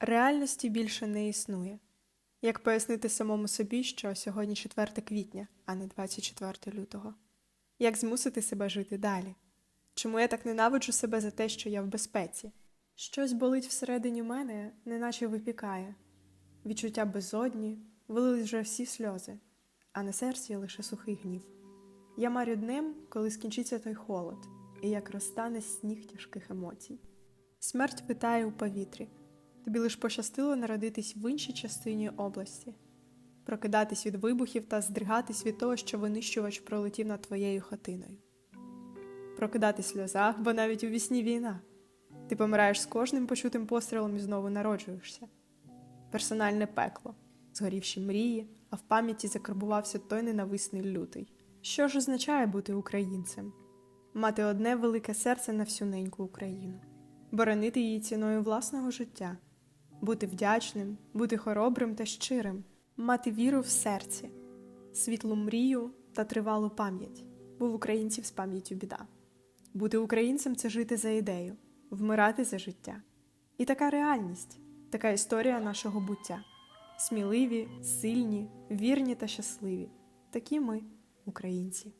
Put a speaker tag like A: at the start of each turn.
A: Реальності більше не існує. Як пояснити самому собі, що сьогодні 4 квітня, а не 24 лютого? Як змусити себе жити далі? Чому я так ненавиджу себе за те, що я в безпеці? Щось болить всередині мене, неначе випікає. Відчуття безодні, вилились вже всі сльози, а на серці лише сухий гнів. Я марю днем, коли скінчиться той холод, і як розтане сніг тяжких емоцій. Смерть питає у повітрі. Тобі лиш пощастило народитись в іншій частині області, прокидатись від вибухів та здригатись від того, що винищувач пролетів над твоєю хатиною. Прокидатись в сльозах, бо навіть у вісні війна. Ти помираєш з кожним почутим пострілом і знову народжуєшся. Персональне пекло, згорівші мрії, а в пам'яті закарбувався той ненависний лютий. Що ж означає бути українцем? Мати одне велике серце на всю неньку Україну, боронити її ціною власного життя, бути вдячним, бути хоробрим та щирим, мати віру в серці, світлу мрію та тривалу пам'ять, бо в українців з пам'яттю біда. Бути українцем це жити за ідею, вмирати за життя. І така реальність, така історія нашого буття. Сміливі, сильні, вірні та щасливі. Такі ми, українці.